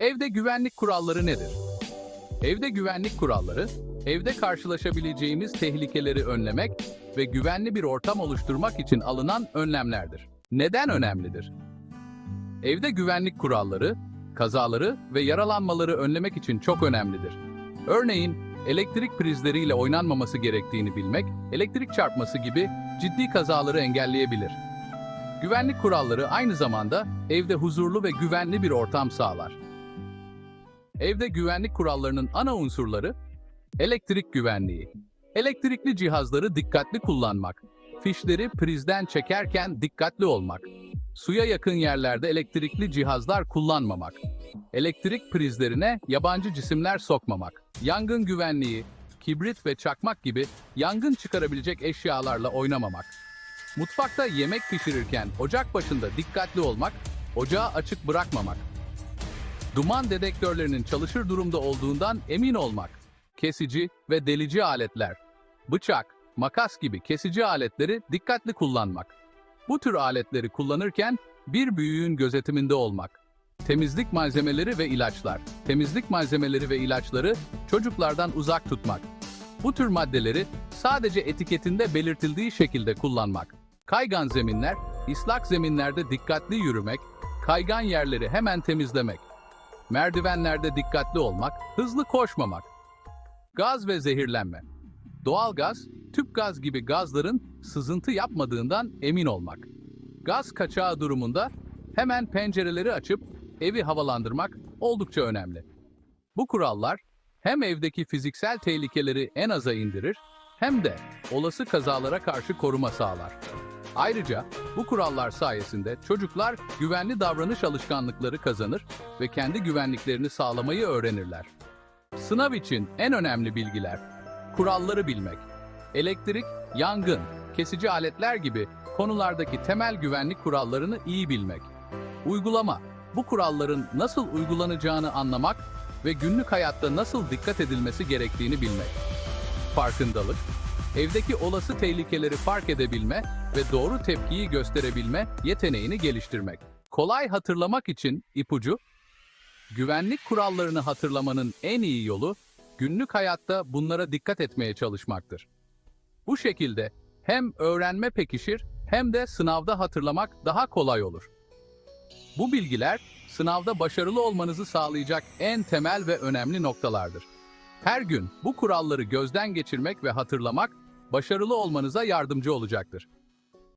Evde güvenlik kuralları nedir? Evde güvenlik kuralları, evde karşılaşabileceğimiz tehlikeleri önlemek ve güvenli bir ortam oluşturmak için alınan önlemlerdir. Neden önemlidir? Evde güvenlik kuralları, kazaları ve yaralanmaları önlemek için çok önemlidir. Örneğin, elektrik prizleriyle oynanmaması gerektiğini bilmek, elektrik çarpması gibi ciddi kazaları engelleyebilir. Güvenlik kuralları aynı zamanda evde huzurlu ve güvenli bir ortam sağlar. Evde güvenlik kurallarının ana unsurları elektrik güvenliği. Elektrikli cihazları dikkatli kullanmak, fişleri prizden çekerken dikkatli olmak, suya yakın yerlerde elektrikli cihazlar kullanmamak, elektrik prizlerine yabancı cisimler sokmamak, yangın güvenliği, kibrit ve çakmak gibi yangın çıkarabilecek eşyalarla oynamamak, mutfakta yemek pişirirken ocak başında dikkatli olmak, ocağı açık bırakmamak, duman dedektörlerinin çalışır durumda olduğundan emin olmak, kesici ve delici aletler, bıçak, makas gibi kesici aletleri dikkatli kullanmak, bu tür aletleri kullanırken bir büyüğün gözetiminde olmak, temizlik malzemeleri ve ilaçlar, temizlik malzemeleri ve ilaçları çocuklardan uzak tutmak, bu tür maddeleri sadece etiketinde belirtildiği şekilde kullanmak, kaygan zeminler, ıslak zeminlerde dikkatli yürümek, kaygan yerleri hemen temizlemek, merdivenlerde dikkatli olmak, hızlı koşmamak, gaz ve zehirlenme, doğalgaz, tüp gaz gibi gazların sızıntı yapmadığından emin olmak, gaz kaçağı durumunda hemen pencereleri açıp evi havalandırmak oldukça önemli. Bu kurallar hem evdeki fiziksel tehlikeleri en aza indirir hem de olası kazalara karşı koruma sağlar. Ayrıca bu kurallar sayesinde çocuklar güvenli davranış alışkanlıkları kazanır ve kendi güvenliklerini sağlamayı öğrenirler. Sınav için en önemli bilgiler: kuralları bilmek, elektrik, yangın, kesici aletler gibi konulardaki temel güvenlik kurallarını iyi bilmek. Uygulama, bu kuralların nasıl uygulanacağını anlamak ve günlük hayatta nasıl dikkat edilmesi gerektiğini bilmek. Farkındalık, evdeki olası tehlikeleri fark edebilme ve doğru tepkiyi gösterebilme yeteneğini geliştirmek. Kolay hatırlamak için ipucu, güvenlik kurallarını hatırlamanın en iyi yolu günlük hayatta bunlara dikkat etmeye çalışmaktır. Bu şekilde hem öğrenme pekişir hem de sınavda hatırlamak daha kolay olur. Bu bilgiler sınavda başarılı olmanızı sağlayacak en temel ve önemli noktalardır. Her gün bu kuralları gözden geçirmek ve hatırlamak başarılı olmanıza yardımcı olacaktır.